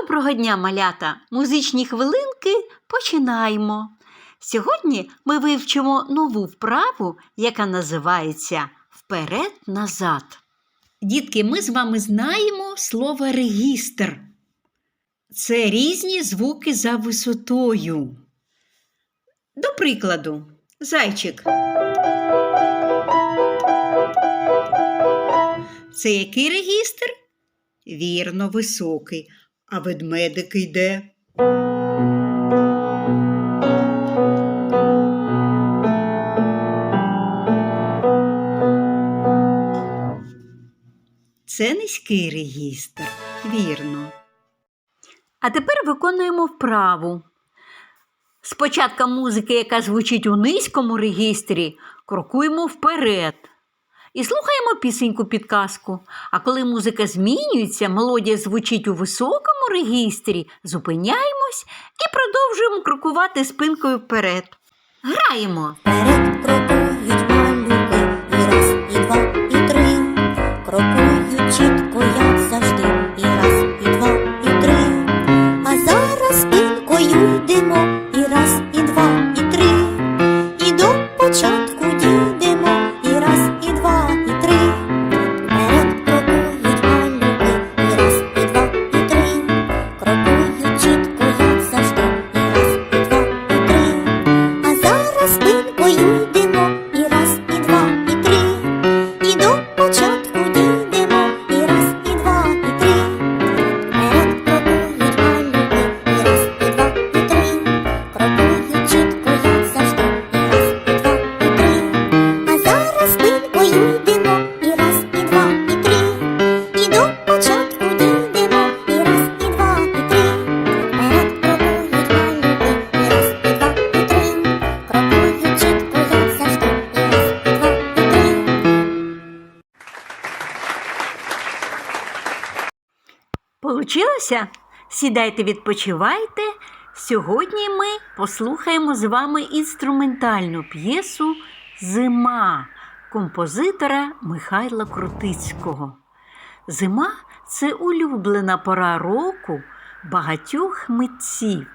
Доброго дня, малята! Музичні хвилинки починаємо. Сьогодні ми вивчимо нову вправу, яка називається Вперед-назад. Дітки, ми з вами знаємо слово регістр. Це різні звуки за висотою. До прикладу, зайчик. Це який регістр? Вірно, високий. А ведмедик йде. Це низький регістр, вірно. А тепер виконуємо вправу. Спочатку музики, яка звучить у низькому регістрі, крокуємо вперед. І слухаємо пісеньку підказку. А коли музика змінюється, мелодія звучить у високому регістрі, зупиняємось і продовжуємо крокувати спинкою вперед. Граємо! Вперед крокують малюки, і раз, і два, і три. Крокують Сідайте, відпочивайте. Сьогодні ми послухаємо з вами інструментальну п'єсу Зима композитора Михайла Крутицького. Зима це улюблена пора року багатьох митців.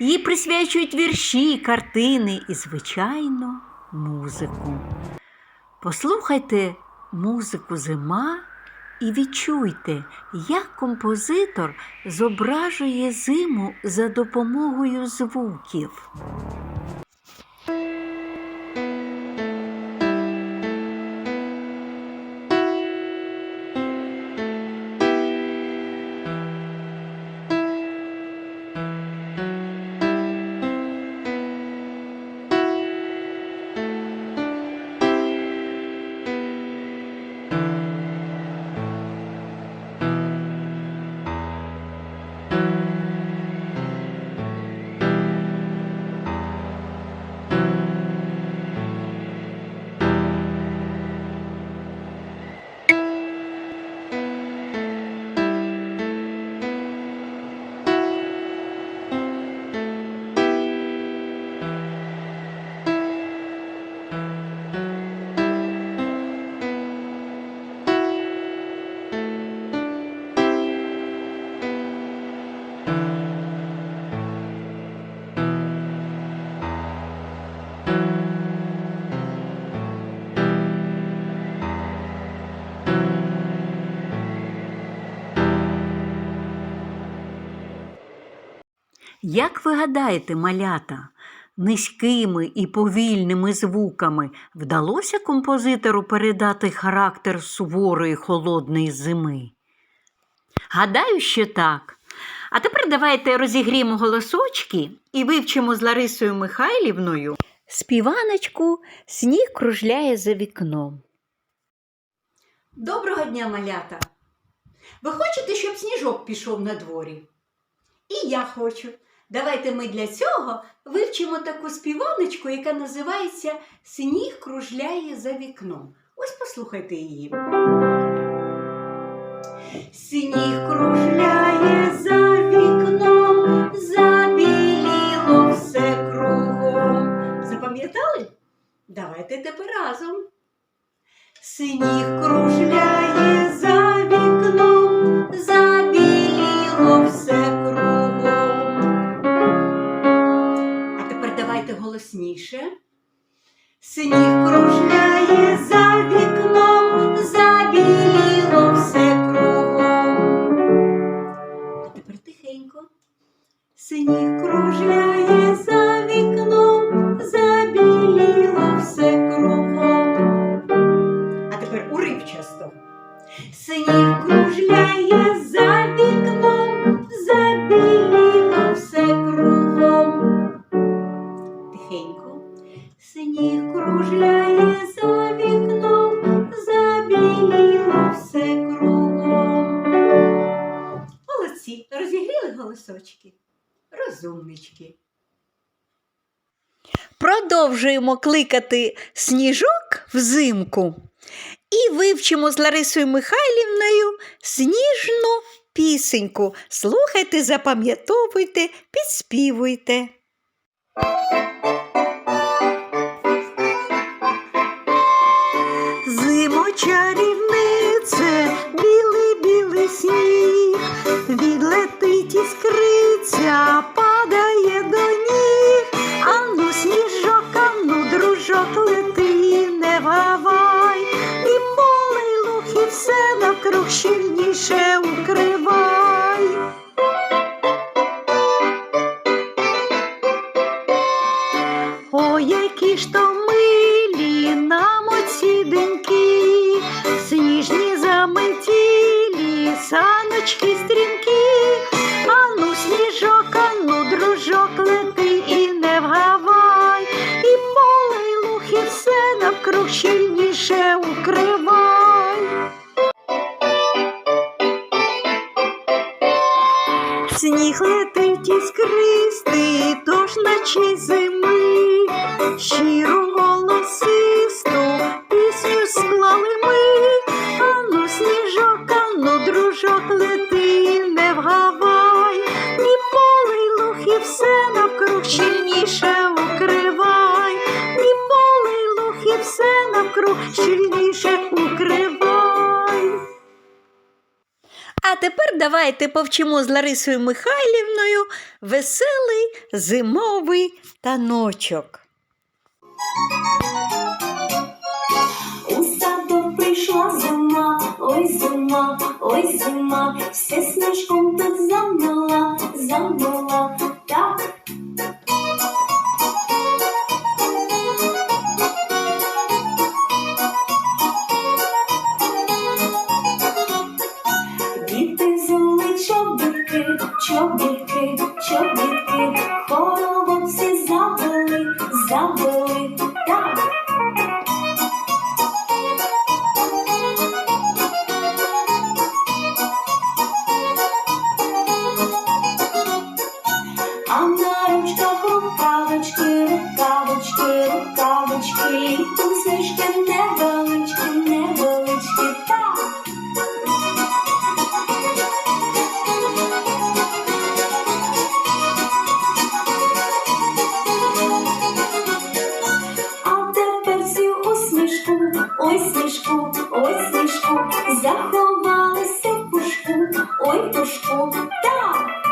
Їй присвячують вірші, картини і, звичайно, музику. Послухайте музику зима і відчуйте, як композитор зображує зиму за допомогою звуків. Як ви гадаєте, малята, низькими і повільними звуками вдалося композитору передати характер суворої холодної зими? Гадаю, що так. А тепер давайте розігріємо голосочки і вивчимо з Ларисою Михайлівною співаночку Сніг кружляє за вікном. Доброго дня, малята! Ви хочете, щоб сніжок пішов на дворі? І я хочу. Давайте ми для цього вивчимо таку співаночку, яка називається Сніг кружляє за вікном. Ось послухайте її. Сніг кружляє за вікном, забіліло все кругом. Запам'ятали? Давайте тепер разом. Сніг кружляє Сніг кружляє за вікном, кружляє за вікном, забіліло все кругом. Молодці, розігріли голосочки. Розумнички. Продовжуємо кликати сніжок взимку і вивчимо з Ларисою Михайлівною сніжну пісеньку. Слухайте, запам'ятовуйте, підспівуйте. Чарівнице, білий білий сніг, відлетить іскриця, падає до ніг. Ану, сніжок, ану, дружок, лети, не вгавай, і поле, й луг, і все навкруг щільніше укривай. Ой, які ж то іскристий, тож наче тепер давайте повчимо з Ларисою Михайлівною веселий зимовий таночок. У садок прийшла зима, ой зима, ой зима, все снежком так замила, замила, і пусишки невеличкі, невеличкі, так. А тепер всю усмішку, ой сніжку, заховалися пушку, ой пушку, так.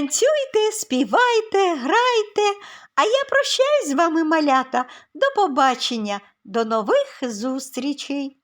Танцюйте, співайте, грайте. А я прощаюсь з вами, малята. До побачення, до нових зустрічей.